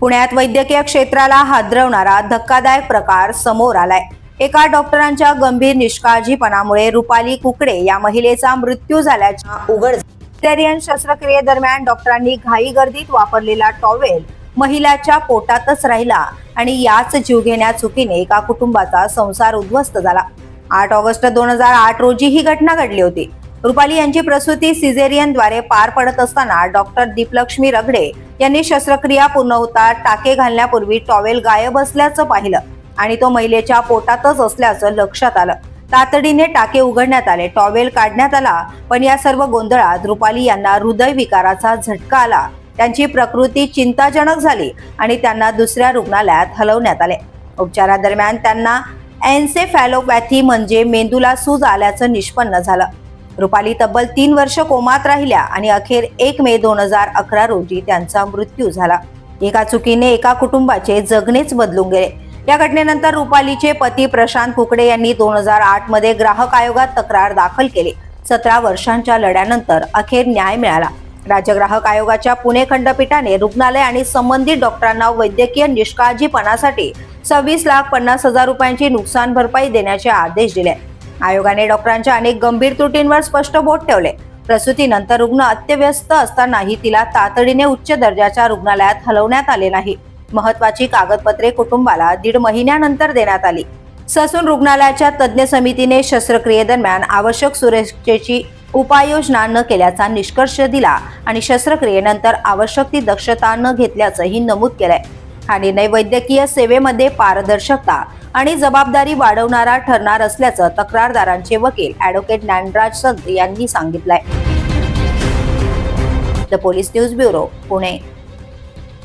पुण्यात वैद्यकीय क्षेत्राला हादरवणारा धक्कादायक प्रकार समोर आलाय. एका डॉक्टरांच्या गंभीर निष्काळजीपणामुळे रुपाली कुकडे या महिलेचा मृत्यू झाल्याच्या उघड सिझेरियन शस्त्रक्रियेदरम्यान डॉक्टरांनी घाई गर्दीत वापरलेला टॉवेल महिलाच्या पोटातच राहिला आणि याच जीवघेण्या चुकीने एका कुटुंबाचा संसार उद्ध्वस्त झाला. आठ ऑगस्ट दोन हजार आठ रोजी ही घटना घडली होती. रुपाली यांची प्रसूती सिझेरियनद्वारे पार पडत असताना डॉक्टर दीपलक्ष्मी रगडे यांनी शस्त्रक्रिया पूर्ण होता टाके घालण्यापूर्वी टॉवेल गायब असल्याचं पाहिलं आणि तो महिलेच्या पोटातच असल्याचं लक्षात आलं. तातडीने टाके उघडण्यात आले टॉवेल काढण्यात आला पण या सर्व गोंधळात रुपाली यांना हृदयविकाराचा झटका आला. त्यांची प्रकृती चिंताजनक झाली आणि त्यांना दुसऱ्या रुग्णालयात हलवण्यात आले. उपचारादरम्यान त्यांना एन्सेफॅलोपॅथी म्हणजे मेंदूला सूज आल्याचं निष्पन्न झालं. रुपाली तब्बल तीन वर्ष कोमात राहिल्या आणि अखेर एक मे दोन हजार अकरा रोजी त्यांचा मृत्यू झाला. एका चुकीने एका कुटुंबाचे जगणेच बदलून गेले. या घटनेनंतर रुपालीचे पती प्रशांत कुकडे यांनी दोन हजार आठमध्ये ग्राहक आयोगात तक्रार दाखल केली. सतरा वर्षांच्या लढ्यानंतर अखेर न्याय मिळाला. राज्य ग्राहक आयोगाच्या पुणे खंडपीठाने रुग्णालय आणि संबंधित डॉक्टरांना वैद्यकीय निष्काळजीपणासाठी सव्वीस लाख पन्नास हजार रुपयांची नुकसान भरपाई देण्याचे आदेश दिले. आयोगाने डॉक्टरांच्या अनेक गंभीर त्रुटींवर स्पष्ट बोट ठेवले. प्रसूतीनंतर रुग्ण अत्यव्यस्त असतानाही तिला तातडीने उच्च दर्जाच्या रुग्णालयात हलवण्यात आले नाही. महत्वाची कागदपत्रे कुटुंबाला दीड महिन्यानंतर देण्यात आली. ससून रुग्णालयाच्या तज्ज्ञ समितीने शस्त्रक्रियेदरम्यान आवश्यक सुरक्षेची उपाययोजना न केल्याचा निष्कर्ष दिला आणि शस्त्रक्रियेनंतर आवश्यक ती दक्षता न घेतल्याचंही नमूद केलंय. हा निर्णय वैद्यकीय सेवेमध्ये पारदर्शकता आणि जबाबदारी वाढवणारा ठरणार असल्याचं तक्रारदारांचे वकील ॲडव्होकेट ज्ञानराज संत यांनी सांगितलंय. The police news bureau Pune.